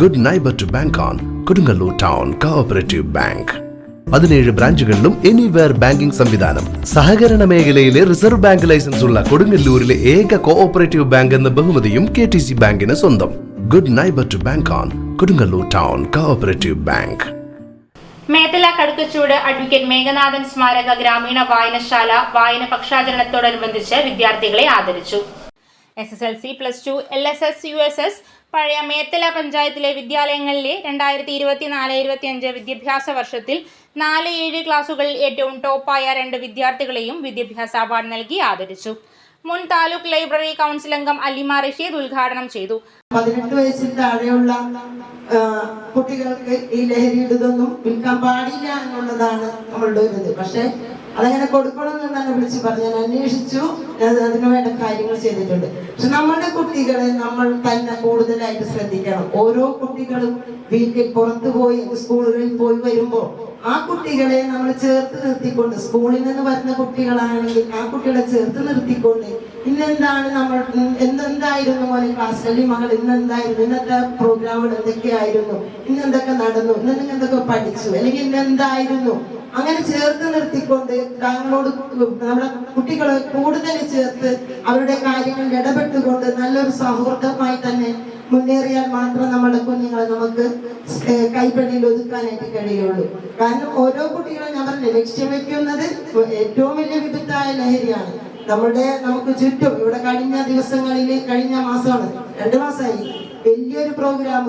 Good neighbour to bank on Kodungallur town cooperative bank പതിനേഴ് ബ്രാഞ്ചുകളിലും anywhere banking സംവിധാനം. സഹകരണ മേഖലയിലെ റിസർവ് ബാങ്ക് ലൈസൻസ് ഉള്ള കൊടുങ്ങല്ലൂരിലെ ഏക കോഓപ്പറേറ്റീവ് ബാങ്ക് എന്ന ബഹുമതിയും കെ ടി സി ബാങ്കിന് സ്വന്തം. Good neighbour to bank on Kodungallur town cooperative bank Methala കടുക്കച്ചൂട് advocate Meghanathan സ്മാരക ഗ്രാമീണ വായനശാല വായന പക്ഷാചരണത്തോടനുബന്ധിച്ച് വിദ്യാർത്ഥികളെ ആദരിച്ചു. S S L C plus two L S S U S S പഴയ മേത്തല പഞ്ചായത്തിലെ വിദ്യാലയങ്ങളിലെ രണ്ടായിരത്തി ഇരുപത്തിനാല് ഇരുപത്തിയഞ്ച് വിദ്യാഭ്യാസ വർഷത്തിൽ നാല് ഏഴ് ക്ലാസുകളിൽ ഏറ്റവും ടോപ്പായ രണ്ട് വിദ്യാർത്ഥികളെയും വിദ്യാഭ്യാസ അവാർഡ് നൽകി ആദരിച്ചു. മുൻ താലൂക്ക് ലൈബ്രറി കൗൺസിൽ അംഗം അലിമ റഷീദ് ഉദ്ഘാടനം ചെയ്തു. പതിനെട്ട് വയസ്സിന് താഴെയുള്ള കുട്ടികൾക്ക് ഈ ലഹരിയുടേതൊന്നും വിൽക്കാൻ പാടില്ല എന്നുള്ളതാണ് നമ്മളുടെ ഒരു ഇത്. പക്ഷെ അതങ്ങനെ കൊടുക്കണം എന്ന് തന്നെ വിളിച്ച് പറഞ്ഞു ഞാൻ അന്വേഷിച്ചു. അതിനു വേണ്ട കാര്യങ്ങൾ ചെയ്തിട്ടുണ്ട്. പക്ഷെ നമ്മുടെ കുട്ടികളെ നമ്മൾ തന്നെ കൂടുതലായിട്ട് ശ്രദ്ധിക്കണം. ഓരോ കുട്ടികളും വീട്ടിൽ പുറത്തു പോയി സ്കൂളുകളിൽ പോയി വരുമ്പോൾ ആ കുട്ടികളെ നമ്മൾ ചേർത്ത് നിർത്തിക്കൊണ്ട് സ്കൂളിൽ നിന്ന് വരുന്ന കുട്ടികളാണെങ്കിൽ ആ കുട്ടികളെ ചേർത്ത് നിർത്തിക്കൊണ്ട് ഇന്നെന്താണ് നമ്മൾ എന്തെന്തായിരുന്നു മോനെ അല്ലെങ്കിൽ മകൾ ഇന്നെന്തായിരുന്നു? ഇന്നത്തെ പ്രോഗ്രാമുകൾ എന്തൊക്കെയായിരുന്നു? ഇന്നെന്തൊക്കെ നടന്നു? ഇന്ന് എന്തൊക്കെ പഠിച്ചു? അല്ലെങ്കിൽ ഇന്ന് എന്തായിരുന്നു അങ്ങനെ ചേർത്ത് നിർത്തിക്കൊണ്ട് താങ്കളോട് നമ്മുടെ കുട്ടികളെ കൂടുതൽ ചേർത്ത് അവരുടെ കാര്യങ്ങളിൽ ഇടപെട്ടുകൊണ്ട് നല്ലൊരു സൗഹൃദമായി തന്നെ മുന്നേറിയാൽ മാത്രം നമ്മുടെ കുഞ്ഞുങ്ങളെ നമുക്ക് കൈപ്പണിയിൽ ഒതുക്കാനായിട്ട് കഴിയുള്ളൂ. കാരണം ഓരോ കുട്ടികളും ഞാൻ പറഞ്ഞു ലക്ഷ്യം വെക്കുന്നത് ഏറ്റവും വലിയ വിപത്തായ ലഹരിയാണ്. നമ്മുടെ നമുക്ക് ചുറ്റും ഇവിടെ കഴിഞ്ഞ ദിവസങ്ങളിൽ കഴിഞ്ഞ മാസമാണ് രണ്ടു മാസമായി വലിയൊരു പ്രോഗ്രാം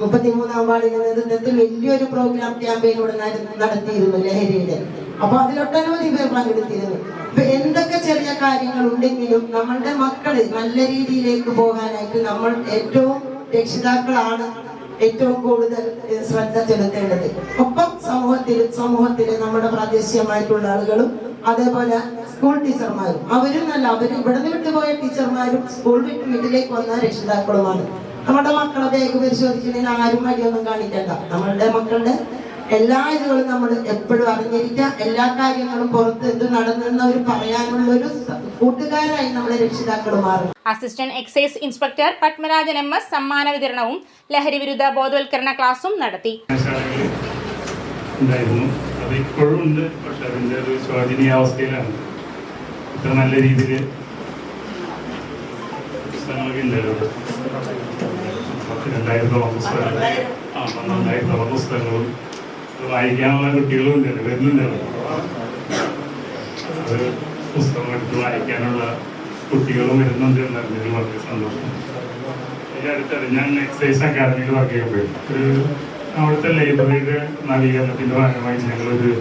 മുപ്പത്തിമൂന്നാം വാർഡിന്റെ നേതൃത്വത്തിൽ വലിയൊരു പ്രോഗ്രാം ക്യാമ്പയിൻ ഇവിടെ നട- നടത്തിയിരുന്നു ലഹരിയുടെ. അപ്പൊ അതിലൊട്ടനവധി പേർ പങ്കെടുത്തിരുന്നു. ഇപ്പൊ എന്തൊക്കെ ചെറിയ കാര്യങ്ങൾ ഉണ്ടെങ്കിലും നമ്മളുടെ മക്കൾ നല്ല രീതിയിലേക്ക് പോകാനായിട്ട് നമ്മൾ ഏറ്റവും രക്ഷിതാക്കളാണ് ഏറ്റവും കൂടുതൽ ശ്രദ്ധ ചെലുത്തേണ്ടത്. ഒപ്പം സമൂഹത്തിൽ സമൂഹത്തിലെ നമ്മുടെ പ്രാദേശികമായിട്ടുള്ള ആളുകളും അതേപോലെ സ്കൂൾ ടീച്ചർമാരും അവരും നല്ല അവർ നിന്ന് വിട്ടുപോയ ടീച്ചർമാരും സ്കൂൾ വിട്ട് വീട്ടിലേക്ക് വന്ന രക്ഷിതാക്കളുമാണ്. നമ്മുടെ മക്കളെ ബാഗ് പരിശോധിക്കുന്നതിന് ആരും മടിയൊന്നും കാണിക്കണ്ട. നമ്മളുടെ മക്കളുടെ എല്ലാ ഇതുകളും നമ്മൾ എപ്പോഴും അറിഞ്ഞിരിക്കുക. എല്ലാ കാര്യങ്ങളും പുറത്ത് എന്ത് നടന്നെന്ന് അവർ പറയാനുള്ള ഒരു കൂട്ടുകാരായി നമ്മളെ രക്ഷിതാക്കൾ മാറും. Assistant excise inspector Padmarajan M S സമ്മാന വിതരണവും ലഹരി വിരുദ്ധ ബോധവൽക്കരണ ക്ലാസും നടത്തി. ഇപ്പോഴും ഉണ്ട്. പക്ഷെ അതിന്റെ ഒരു ശോചനീയാവസ്ഥയിലാണ് ഇത്ര നല്ല രീതിയിൽ പുസ്തകങ്ങളൊക്കെ ഇല്ലല്ലോ രണ്ടായിരത്തോളം പുസ്തകങ്ങൾ ആ പുസ്തകങ്ങളും അത് വായിക്കാനുള്ള കുട്ടികളും ഉണ്ട് വരുന്നുണ്ടല്ലോ അത് പുസ്തകം എടുത്ത് വായിക്കാനുള്ള കുട്ടികളും വരുന്നുണ്ട് എന്നറിഞ്ഞതിൽ വളരെ സന്തോഷം. ഈ അടുത്തത് ഞാൻ എക്സൈസ് അക്കാദമിയിൽ വർക്ക് ചെയ്യുമ്പോൾ ഒരു അവിടുത്തെ ലൈബ്രറിയുടെ നവീകരണത്തിന്റെ ഭാഗമായി ഞങ്ങളൊരു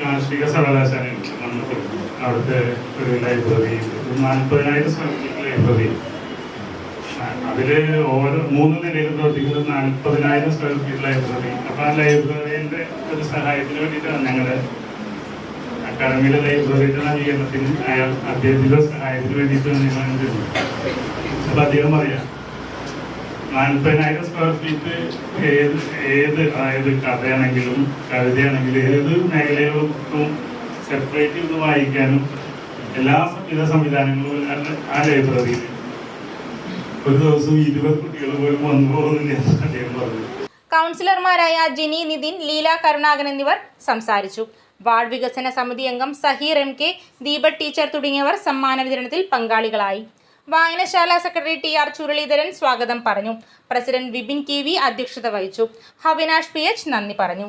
കാർഷിക സർവകലാശാലയുണ്ട്. നമുക്ക് അവിടുത്തെ ഒരു ലൈബ്രറി നാൽപ്പതിനായിരം സ്ക്വയർ ഫീറ്റ് ലൈബ്രറി അതിൽ ഓരോ മൂന്ന് നിലയിൽ പ്രവർത്തിക്കുന്നത് നാൽപ്പതിനായിരം സ്ക്വയർ ഫീറ്റ് ലൈബ്രറി അപ്പൊ ആ ലൈബ്രറിയുടെ ഒരു സഹായത്തിന് വേണ്ടിയിട്ടാണ് ഞങ്ങൾ അക്കാദമിയിലെ ലൈബ്രറിയുടെ നവീകരണത്തിന് അയാൾ അദ്ദേഹത്തിന്റെ സഹായത്തിന് വേണ്ടിയിട്ടാണ് ഞങ്ങൾ ചെയ്യുന്നത് അപ്പൊ അദ്ദേഹം പറയാം നാൽപ്പതിനായിരം സ്ക്വയർ ഫീറ്റ് ഏത് ഏത് അതായത് കഥയാണെങ്കിലും കവിതയാണെങ്കിലും ഏത് മേഖലകൾക്കും സെപ്പറേറ്റ് ചെയ്ത് വായിക്കാനും എല്ലാ വിധ സംവിധാനങ്ങളും ആ ലൈബ്രറിയിൽ പോലും കൗൺസിലർമാരായ ജിനി നിതിൻ ലീല കരുണാകൻ എന്നിവർ സംസാരിച്ചു. വാർഡ് വികസന സമിതി അംഗം Saheer M K Deepa teacher തുടങ്ങിയവർ സമ്മാന വിതരണത്തിൽ പങ്കാളികളായി. വായനശാല സെക്രട്ടറി ടി ആർ ചുരളീധരൻ സ്വാഗതം പറഞ്ഞു. പ്രസിഡന്റ് വിപിൻ കെ വി അധ്യക്ഷത വഹിച്ചു. ഹവിനാഷ് പി എച്ച് നന്ദി പറഞ്ഞു.